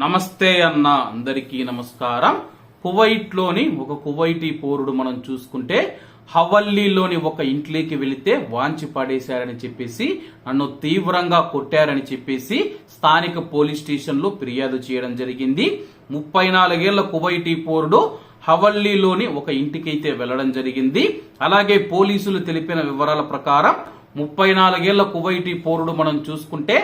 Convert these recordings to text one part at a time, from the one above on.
నమస్తే అన్న అందరికీ నమస్కారం. కువైట్లోని ఒక కువైటీ పౌరుడు మనం చూసుకుంటే హవల్లీలోని ఒక ఇంట్లోకి వెళితే వాంచి పడేశారని చెప్పేసి నన్ను తీవ్రంగా కొట్టారని చెప్పేసి స్థానిక పోలీస్ స్టేషన్లో ఫిర్యాదు చేయడం జరిగింది. ముప్పై నాలుగేళ్ళ కువైటీ పౌరుడు హవల్లీలోని ఒక ఇంటికైతే వెళ్ళడం జరిగింది. అలాగే పోలీసులు తెలిపిన వివరాల ప్రకారం ముప్పై నాలుగేళ్ళ కువైటీ పౌరుడు మనం చూసుకుంటే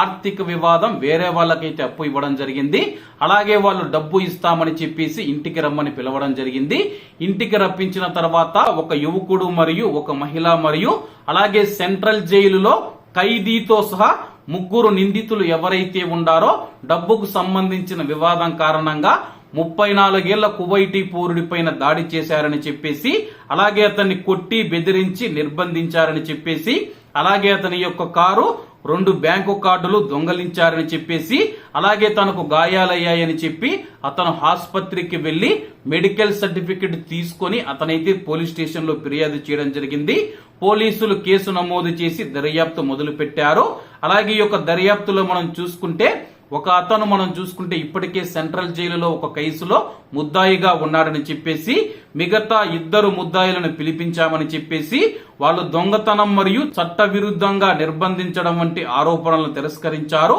ఆర్థిక వివాదం వేరే వాళ్ళకైతే అప్పు ఇవ్వడం జరిగింది. అలాగే వాళ్ళు డబ్బు ఇస్తామని చెప్పేసి ఇంటికి రమ్మని పిలవడం జరిగింది. ఇంటికి రప్పించిన తర్వాత ఒక యువకుడు మరియు ఒక మహిళ మరియు అలాగే సెంట్రల్ జైలులో ఖైదీతో సహా ముగ్గురు నిందితులు ఎవరైతే ఉండారో డబ్బుకు సంబంధించిన వివాదం కారణంగా ముప్పై నాలుగేళ్ళ కువైటీ పౌరుడిపైన దాడి చేశారని చెప్పేసి అలాగే అతన్ని కొట్టి బెదిరించి నిర్బంధించారని చెప్పేసి అలాగే అతని యొక్క కారు రెండు బ్యాంకు కార్డులు దొంగలించారని చెప్పేసి అలాగే తనకు గాయాలయ్యాయని చెప్పి అతను ఆసుపత్రికి వెళ్ళి మెడికల్ సర్టిఫికెట్ తీసుకొని అతనైతే పోలీస్ స్టేషన్లో ఫిర్యాదు చేయడం జరిగింది. పోలీసులు కేసు నమోదు చేసి దర్యాప్తు మొదలు పెట్టారు అలాగే ఈ యొక్క దర్యాప్తులో మనం చూసుకుంటే ఒక అతను మనం చూసుకుంటే ఇప్పటికే సెంట్రల్ జైలులో ఒక కేసులో ముద్దాయిగా ఉన్నాడని చెప్పేసి మిగతా ఇద్దరు ముద్దాయిలను పిలిపించామని చెప్పేసి వాళ్ళు దొంగతనం మరియు చట్ట విరుద్ధంగా నిర్బంధించడం వంటి ఆరోపణలను తిరస్కరించారు.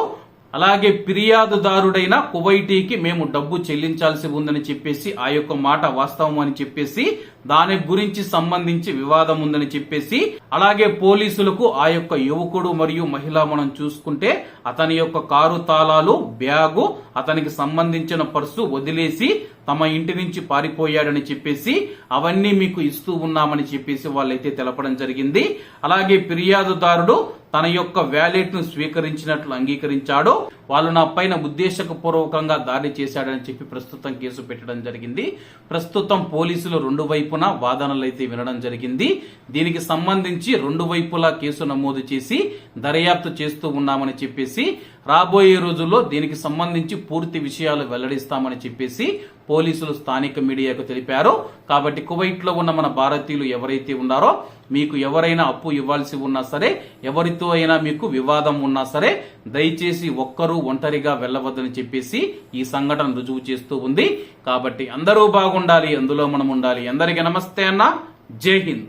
అలాగే ఫిర్యాదుదారుడైన కువైటీకి మేము డబ్బు చెల్లించాల్సి ఉందని చెప్పేసి ఆ యొక్క మాట వాస్తవం అని చెప్పేసి దాని గురించి సంబంధించి వివాదం ఉందని చెప్పేసి అలాగే పోలీసులకు ఆ యొక్క యువకుడు మరియు మహిళ మనం చూసుకుంటే అతని యొక్క కారు తాళాలు బ్యాగు అతనికి సంబంధించిన పర్సు వదిలేసి తమ ఇంటి నుంచి పారిపోయాడని చెప్పేసి అవన్నీ మీకు ఇస్తూ ఉన్నామని చెప్పేసి వాళ్ళైతే తెలపడం జరిగింది. అలాగే ఫిర్యాదుదారుడు తన యొక్క వ్యాలెట్ను స్వీకరించినట్లు అంగీకరించాడు. వాళ్ళు నా పైన ఉద్దేశపూర్వకంగా దాడి చేశాడని చెప్పి ప్రస్తుతం కేసు పెట్టడం జరిగింది. ప్రస్తుతం పోలీసులు రెండు వైపున వాదనలు అయితే వినడం జరిగింది. దీనికి సంబంధించి రెండు వైపులా కేసు నమోదు చేసి దర్యాప్తు చేస్తూ ఉన్నామని చెప్పేసి రాబోయే రోజుల్లో దీనికి సంబంధించి పూర్తి విషయాలు వెల్లడిస్తామని చెప్పేసి పోలీసులు స్థానిక మీడియాకు తెలిపారు. కాబట్టి కువైట్లో ఉన్న మన భారతీయులు ఎవరైతే ఉన్నారో మీకు ఎవరైనా అప్పు ఇవ్వాల్సి ఉన్నా సరే ఎవరితో అయినా మీకు వివాదం ఉన్నా సరే దయచేసి ఒక్కరూ ఒంటరిగా వెళ్ళవద్దని చెప్పేసి ఈ సంఘటన రుజువు చేస్తూ ఉంది. కాబట్టి అందరూ బాగుండాలి అందులో మనం ఉండాలి. అందరికీ నమస్తే అన్న. జై హింద్.